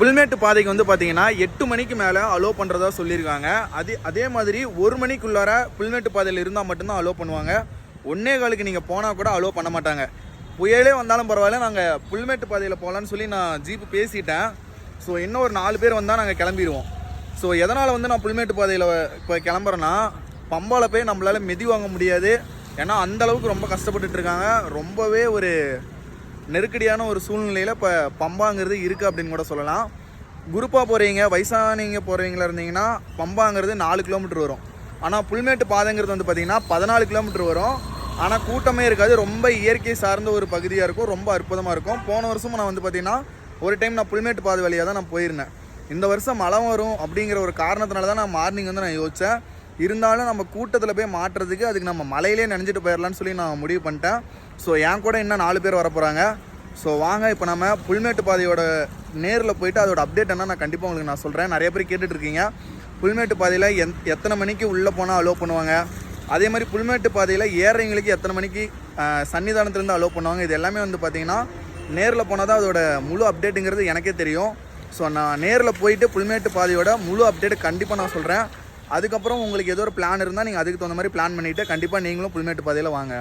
புல்மேட்டு பாதைக்கு வந்து பார்த்தீங்கன்னா எட்டு மணிக்கு மேலே அலோவ் பண்ணுறதா சொல்லியிருக்காங்க. அதே அதே மாதிரி ஒரு மணிக்குள்ளார புல்மேட்டு பாதையில் இருந்தால் மட்டும்தான் அலோவ் பண்ணுவாங்க. ஒன்னே காலுக்கு நீங்கள் போனால் கூட அலோவ் பண்ண மாட்டாங்க. புயலே வந்தாலும் பரவாயில்ல நாங்கள் புல்மேட்டு பாதையில் போகலான்னு சொல்லி நான் ஜீப்பு பேசிட்டேன். ஸோ இன்னும் ஒரு நாலு பேர் வந்தால் நாங்கள் கிளம்பிடுவோம் ஸோ எதனால் வந்து நான் புல்மேட்டு பாதையில் இப்போ கிளம்புறேன்னா பம்பால போய் நம்மளால் மிதி வாங்க முடியாது. ஏன்னா அந்த அளவுக்கு ரொம்ப கஷ்டப்பட்டுட்டு இருக்காங்க. ரொம்பவே ஒரு நெருக்கடியான ஒரு சூழ்நிலையில் இப்போ பம்பாங்கிறது இருக்குது அப்படின்னு கூட சொல்லலாம். குரூப்பாக போகிறீங்க வயசானவங்க போகிறவங்களா இருந்தீங்கன்னா பம்பாங்கிறது நாலு கிலோமீட்டர் வரும். ஆனால் புல்மேட்டு பாதைங்கிறது வந்து பார்த்தீங்கன்னா பதினாலு கிலோமீட்டர் வரும். ஆனால் கூட்டமே இருக்காது. ரொம்ப இயற்கை சார்ந்த ஒரு பகுதியாக இருக்கும். ரொம்ப அற்புதமாக இருக்கும். போன வருஷமும் நான் வந்து பார்த்தீங்கன்னா ஒரு டைம் நான் புல்மேட்டு பாதை வழியாக தான் நான் போயிருந்தேன். இந்த வருஷம் மழை வரும் அப்படிங்கிற ஒரு காரணத்தினால தான் நான் மார்னிங் வந்து நான் யோசித்தேன் இருந்தாலும் நம்ம கூட்டத்தில் போய் மாட்டுறதுக்கு அதுக்கு நம்ம மலையிலே நினைஞ்சிட்டு போயிடலான்னு சொல்லி நான் முடிவு பண்ணிட்டேன். ஸோ என் கூட இன்னும் நாலு பேர் வர போகிறாங்க ஸோ வாங்க இப்போ நம்ம புல்மேட்டு பாதையோட நேரில் போயிட்டு அதோட அப்டேட் என்ன நான் கண்டிப்பாக உங்களுக்கு நான் சொல்கிறேன் நிறைய பேர் கேட்டுட்ருக்கீங்க புல்மேட்டு பாதையில் எந் எத்தனை மணிக்கு உள்ளே போனால் அலோவ் பண்ணுவாங்க? அதே மாதிரி புல்மேட்டு பாதையில் ஏறவங்களுக்கு எத்தனை மணிக்கு சன்னிதானத்துலேருந்து அலோவ் பண்ணுவாங்க? இது எல்லாமே வந்து பார்த்தீங்கன்னா நேரில் போனால் தான் அதோட முழு அப்டேட்டுங்கிறது எனக்கே தெரியும். ஸோ நான் நேரில் போயிட்டு புல்மேட்டு பாதையோட முழு அப்டேட் கண்டிப்பாக நான் சொல்கிறேன் அதுக்கப்புறம் உங்களுக்கு ஏதோ ஒரு பிளான் இருந்தால் நீங்கள் அதுக்கு தகுந்த மாதிரி பிளான் பண்ணிவிட்டு கண்டிப்பாக நீங்களும் புல்மேட்டு பாதையில் வாங்க.